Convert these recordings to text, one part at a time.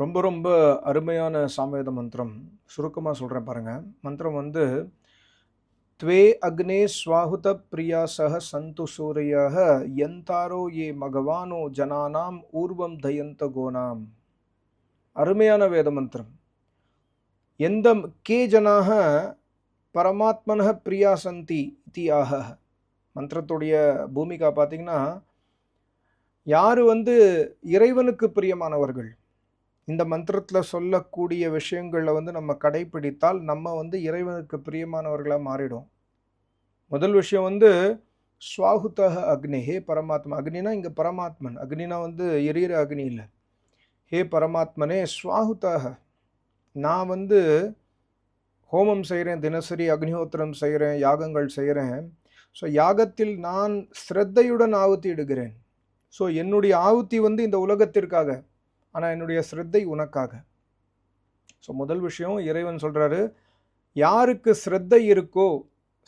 ரொம்ப ரொம்ப அருமையான சாமவேத மந்திரம். சுருக்கமாக சொல்கிறேன் பாருங்கள் மந்திரம் வந்து த்வே அக்னே ஸ்வாஹுத பிரியா சக சந்து சூரியாக யந்தாரோ ஏ மகவானோ ஜனானாம் ஊர்வம் தயந்த கோனாம். அருமையான வேத மந்திரம். எந்த கே ஜனாக பரமாத்மன பிரியா சந்தி இத்தி ஆக மந்திரத்துடைய பூமிகா பார்த்தீங்கன்னா யார் வந்து இறைவனுக்கு பிரியமானவர்கள்? இந்த மந்திரத்தில் சொல்லக்கூடிய விஷயங்களில் வந்து நம்ம கடைப்பிடித்தால் நம்ம வந்து இறைவனுக்கு பிரியமானவர்களாக மாறிடும் முதல் விஷயம் வந்து ஸ்வாகுத்தக அக்னி ஹே பரமாத்மா. அக்னினா இங்கே பரமாத்மன். அக்னினா வந்து எரியிற அக்னி இல்லை. ஹே பரமாத்மனே ஸ்வாகுத்தக நான் வந்து ஹோமம் செய்கிறேன் தினசரி அக்னிஹோத்திரம் செய்கிறேன் யாகங்கள் செய்கிறேன் ஸோ யாகத்தில் நான் ஸ்ரத்தையுடன் ஆவுத்தி இடுகிறேன். ஸோ என்னுடைய ஆவுத்தி வந்து இந்த உலகத்திற்காக. ஆனால் என்னுடைய ஸ்ரத்தை உனக்காக. ஸோ முதல் விஷயம் இறைவன் சொல்கிறாரு யாருக்கு ஸ்ரத்தை இருக்கோ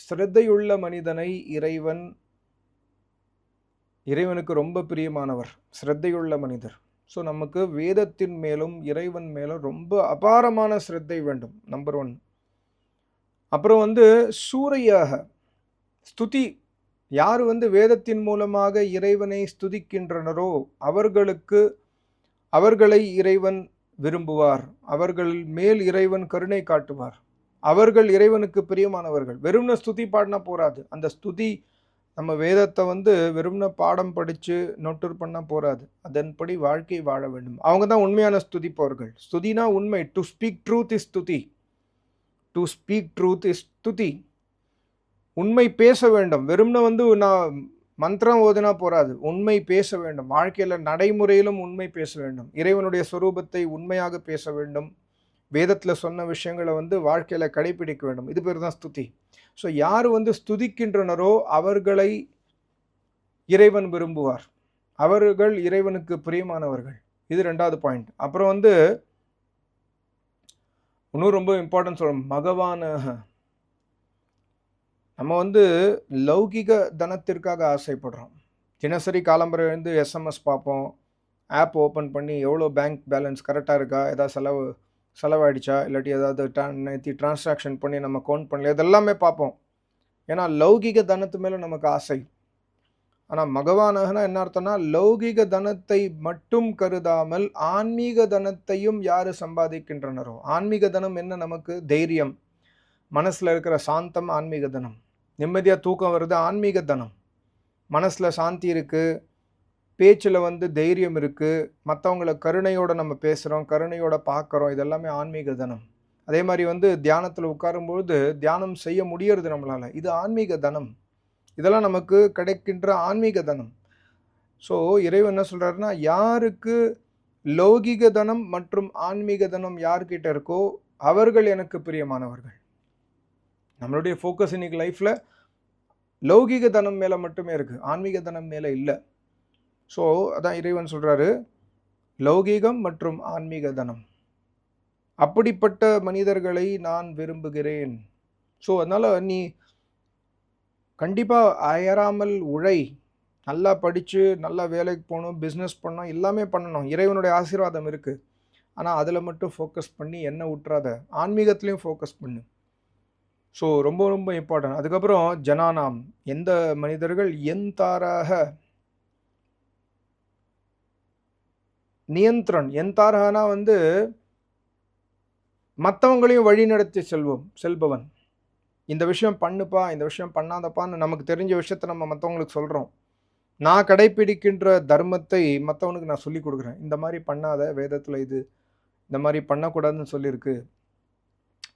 ஸ்ரத்தையுள்ள மனிதனை இறைவன் இறைவனுக்கு ரொம்ப பிரியமானவர் ஸ்ரத்தையுள்ள மனிதர். ஸோ நமக்கு வேதத்தின் மேலும் இறைவன் மேலும் ரொம்ப அபாரமான ஸ்ரத்தை வேண்டும் நம்பர் ஒன் அப்புறம் வந்து சூறையாக ஸ்துதி. யார் வந்து வேதத்தின் மூலமாக இறைவனை ஸ்துதிக்கின்றனரோ அவர்களுக்கு அவர்களை இறைவன் விரும்புவார். அவர்கள் மேல் இறைவன் கருணை காட்டுவார். அவர்கள் இறைவனுக்கு பிரியமானவர்கள். வெறும்ன ஸ்துதி பாடினா போராது அந்த ஸ்துதி நம்ம வேதத்தை வந்து வெறும்ன பாடம் படித்து நோட்டூர் பண்ணால் போராது அதன்படி வாழ்க்கை வாழ வேண்டும். அவங்க தான் உண்மையான ஸ்துதிப்பவர்கள். ஸ்துதினா உண்மை. டு ஸ்பீக் ட்ரூத் இஸ் ஸ்துதி. டு ஸ்பீக் ட்ரூத் இஸ் ஸ்துதி. உண்மை பேச வேண்டும். வெறும்ன வந்து நான் மந்திரம் ஓதினா போராது உண்மை பேச வேண்டும். வாழ்க்கையில் நடைமுறையிலும் உண்மை பேச வேண்டும். இறைவனுடைய சொரூபத்தை உண்மையாக பேச வேண்டும். வேதத்தில் சொன்ன விஷயங்களை வந்து வாழ்க்கையில் கடைபிடிக்க வேண்டும். இது பேர் தான் ஸ்துதி. ஸோ யார் வந்து ஸ்துதிக்கின்றனரோ அவர்களை இறைவன் விரும்புவார். அவர்கள் இறைவனுக்கு பிரியமானவர்கள். இது ரெண்டாவது பாயிண்ட் அப்புறம் வந்து இன்னும் ரொம்ப இம்பார்ட்டன்ஸ் சொல்லணும். மகவான நம்ம வந்து லௌகிக தனத்திற்காக ஆசைப்படுறோம். தினசரி காலம்பரை எழுந்து எஸ்எம்எஸ் பார்ப்போம். ஆப் ஓப்பன் பண்ணி எவ்வளோ பேங்க் பேலன்ஸ் கரெக்டாக இருக்கா? ஏதாவது செலவு செலவாயிடுச்சா? இல்லாட்டி ஏதாவது ட்ரான் நேற்று டிரான்சாக்ஷன் பண்ணி நம்ம கவுண்ட் பண்ணல இதெல்லாமே பார்ப்போம். ஏன்னா லௌகிக தனத்து மேலே நமக்கு ஆசை. ஆனால் மகவானகனா என்ன அர்த்தம்னா லௌகிக தனத்தை மட்டும் கருதாமல் ஆன்மீக தனத்தையும் யார் சம்பாதிக்கின்றனரோ? ஆன்மீக தனம் என்ன நமக்கு? தைரியம். மனசில் இருக்கிற சாந்தம் ஆன்மீக தனம். நிம்மதியாக தூக்கம் வருது ஆன்மீக தனம் மனசில் சாந்தி இருக்குது பேச்சில் வந்து தைரியம் இருக்குது மற்றவங்கள கருணையோடு நம்ம பேசுகிறோம் கருணையோடு பார்க்குறோம் இதெல்லாமே ஆன்மீக தனம் அதே மாதிரி வந்து தியானத்தில் உட்காரும்பொழுது தியானம் செய்ய முடியறது நம்மளால். இது ஆன்மீக தனம் இதெல்லாம் நமக்கு கிடைக்கின்ற ஆன்மீக தனம் ஸோ இறைவன் என்ன சொல்கிறாருன்னா யாருக்கு லௌகிக தனம் மற்றும் ஆன்மீக தனம் யார்கிட்ட இருக்கோ அவர்கள் எனக்கு பிரியமானவர்கள். நம்மளுடைய ஃபோக்கஸ் இன்னைக்கு லைஃப்பில் லௌகிக தனம் மேலே மட்டுமே இருக்குது ஆன்மீக தனம் மேலே இல்லை. ஸோ அதான் இறைவன் சொல்கிறாரு லௌகீகம் மற்றும் ஆன்மீக தனம் அப்படிப்பட்ட மனிதர்களை நான் விரும்புகிறேன். ஸோ அதனால் நீ கண்டிப்பாக அயராமல் உழை. நல்லா படித்து நல்லா வேலைக்கு போகணும் பிஸ்னஸ் பண்ணணும் எல்லாமே பண்ணணும். இறைவனுடைய ஆசீர்வாதம் இருக்குது ஆனால் அதில் மட்டும் ஃபோக்கஸ் பண்ணி என்ன விட்டுறாத ஆன்மீகத்துலேயும் ஃபோக்கஸ் பண்ணு. ஸோ ரொம்ப ரொம்ப இம்பார்ட்டன்ட் அதுக்கப்புறம் ஜனானாம். எந்த மனிதர்கள் எந்தாராக நியந்திரன். எந்தாரகனா வந்து மற்றவங்களையும் வழிநடத்தி செல்வோம் செல்பவன். இந்த விஷயம் பண்ணுப்பா இந்த விஷயம் பண்ணாதப்பான்னு நமக்கு தெரிஞ்ச விஷயத்த நம்ம மற்றவங்களுக்கு சொல்கிறோம் நான் கடைப்பிடிக்கின்ற தர்மத்தை மற்றவனுக்கு நான் சொல்லி கொடுக்குறேன். இந்த மாதிரி பண்ணாத வேதத்தில் இது இந்த மாதிரி பண்ணக்கூடாதுன்னு சொல்லியிருக்கு.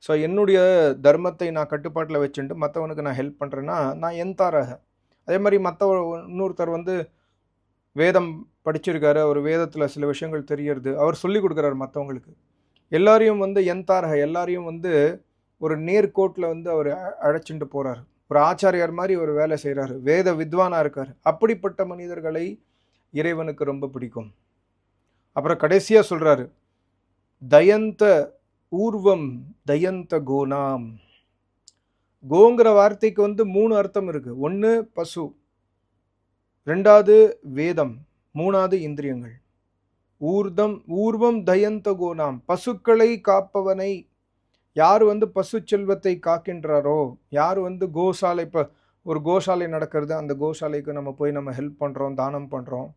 ஸோ என்னுடைய தர்மத்தை நான் கட்டுப்பாட்டில் வச்சுட்டு மற்றவனுக்கு நான் ஹெல்ப் பண்ணுறேன்னா நான் எந்தாரக அதே மாதிரி மற்ற இன்னொருத்தர் வந்து வேதம் படிச்சிருக்காரு அவர் வேதத்தில் சில விஷயங்கள் தெரியறது அவர் சொல்லி கொடுக்குறாரு மற்றவங்களுக்கு எல்லாரையும் வந்து எந்தாரக எல்லாரையும் வந்து ஒரு நேர்கோட்டில் வந்து அவர் அழைச்சிட்டு போகிறார் ஒரு ஆச்சாரியார் மாதிரி ஒரு வேலை செய்கிறாரு வேத வித்வானாக இருக்கார். அப்படிப்பட்ட மனிதர்களை இறைவனுக்கு ரொம்ப பிடிக்கும். அப்புறம் கடைசியாக சொல்கிறாரு தயந்த ஊர்வம் தயந்த கோனாம் கோங்கிற வார்த்தைக்கு வந்து மூணு அர்த்தம் இருக்குது ஒன்று பசு. ரெண்டாவது வேதம். மூணாவது இந்திரியங்கள். ஊர்தம் ஊர்வம் தயந்த கோனாம் பசுக்களை காப்பவனை யார் வந்து பசு செல்வத்தை காக்கின்றாரோ யார் வந்து கோசாலை இப்போ ஒரு கோசாலை நடக்கிறது அந்த கோசாலைக்கு நம்ம போய் நம்ம ஹெல்ப் பண்ணுறோம் தானம் பண்ணுறோம்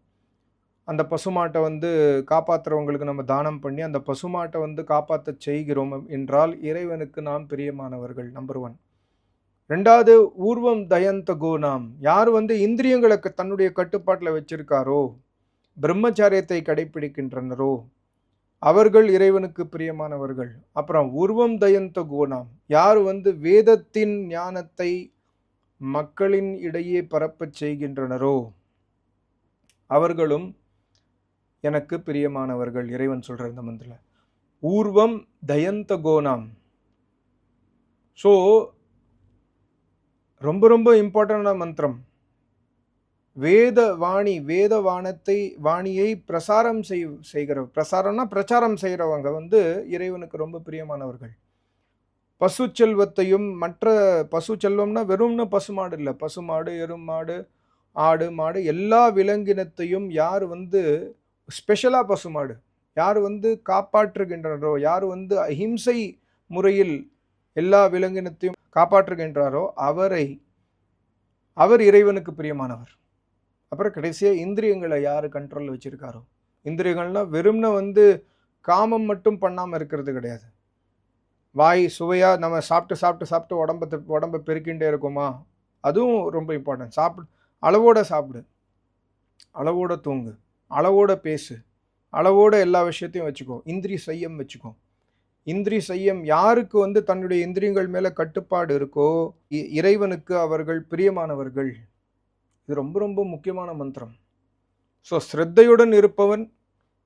அந்த பசுமாட்டை வந்து காப்பாற்றுறவங்களுக்கு நம்ம தானம் பண்ணி அந்த பசுமாட்டை வந்து காப்பாற்ற செய்கிறோம் என்றால் இறைவனுக்கு நாம் பிரியமானவர்கள். நம்பர் ஒன் ரெண்டாவது ஊர்வம் தயந்த கோனாம். யார் வந்து இந்திரியங்களை தன்னுடைய கட்டுப்பாட்டில் வச்சிருக்காரோ பிரம்மச்சாரியத்தை கடைபிடிக்கின்றனரோ அவர்கள் இறைவனுக்கு பிரியமானவர்கள். அப்புறம் உருவம் தயந்த கோணாம் யார் வந்து வேதத்தின் ஞானத்தை மக்களின் இடையே பரப்பச் செய்கின்றனரோ அவர்களும் எனக்கு பிரியமானவர்கள் இறைவன் சொல்கிற இந்த மந்திரில் ஊர்வம் தயந்த கோணாம். ஸோ ரொம்ப ரொம்ப இம்பார்ட்டண்டான மந்திரம். வேத வாணி வேத வானத்தை வாணியை பிரசாரம் செய் செய்கிற பிரசாரம்னா பிரச்சாரம் செய்கிறவங்க வந்து இறைவனுக்கு ரொம்ப பிரியமானவர்கள். பசு செல்வத்தையும் மற்ற பசு செல்வம்னா வெறும்னு பசுமாடு இல்லை. பசுமாடு எருமாடு ஆடு மாடு எல்லா விலங்கினத்தையும் யார் வந்து ஸ்பெஷலாக பசுமாடு. யார் வந்து காப்பாற்றுகின்றனரோ யார் வந்து அஹிம்சை முறையில் எல்லா விலங்கினத்தையும் காப்பாற்றுகின்றாரோ அவரை அவர் இறைவனுக்கு பிரியமானவர். அப்புறம் கடைசியாக இந்திரியங்களை யார் கண்ட்ரோலில் வச்சுருக்காரோ? இந்திரியங்கள்னா வெறும்ன வந்து காமம் மட்டும் பண்ணாமல் இருக்கிறது கிடையாது. வாய் சுவையாக நம்ம சாப்பிட்டு சாப்பிட்டு சாப்பிட்டு உடம்பத்தை உடம்பை உடம்ப பெருக்கின்றே இருக்கோமா? அதுவும் ரொம்ப இம்பார்ட்டன்ட் சாப்பிடு அளவோட சாப்பிடு. அளவோட தூங்கு. அளவோட பேசு. அளவோட எல்லா விஷயத்தையும் வச்சுக்கோ. இந்திரி சையம் வச்சுக்கோ. இந்திரி சையம் யாருக்கு வந்து தன்னுடைய இந்திரியங்கள் மேலே கட்டுப்பாடு இருக்கோ இ- இறைவனுக்கு அவர்கள் பிரியமானவர்கள். இது ரொம்ப ரொம்ப முக்கியமான மந்திரம். ஸோ ஸ்ரத்தையுடன் இருப்பவன்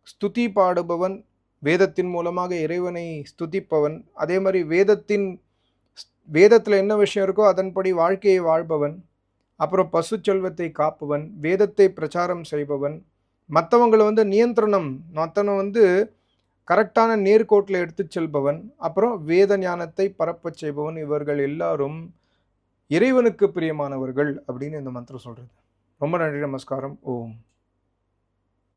ஸ்துதி பாடுபவன் வேதத்தின் மூலமாக இறைவனை ஸ்துதிப்பவன். அதே மாதிரி வேதத்தின் வேதத்தில் என்ன விஷயம் இருக்கோ அதன்படி வாழ்க்கையை வாழ்பவன். அப்புறம் பசு செல்வத்தை காப்பவன். வேதத்தை பிரச்சாரம் செய்பவன். மற்றவங்களை வந்து நியந்திரணம். மற்றவனை வந்து கரெக்டான நேர்கோட்டில் எடுத்து செல்பவன் அப்புறம் வேத ஞானத்தை பரப்பச் செய்பவன் இவர்கள் எல்லாரும் இறைவனுக்கு பிரியமானவர்கள் அப்படின்னு இந்த மந்திரம் சொல்கிறது ரொம்ப நன்றி நமஸ்காரம். ஓம்.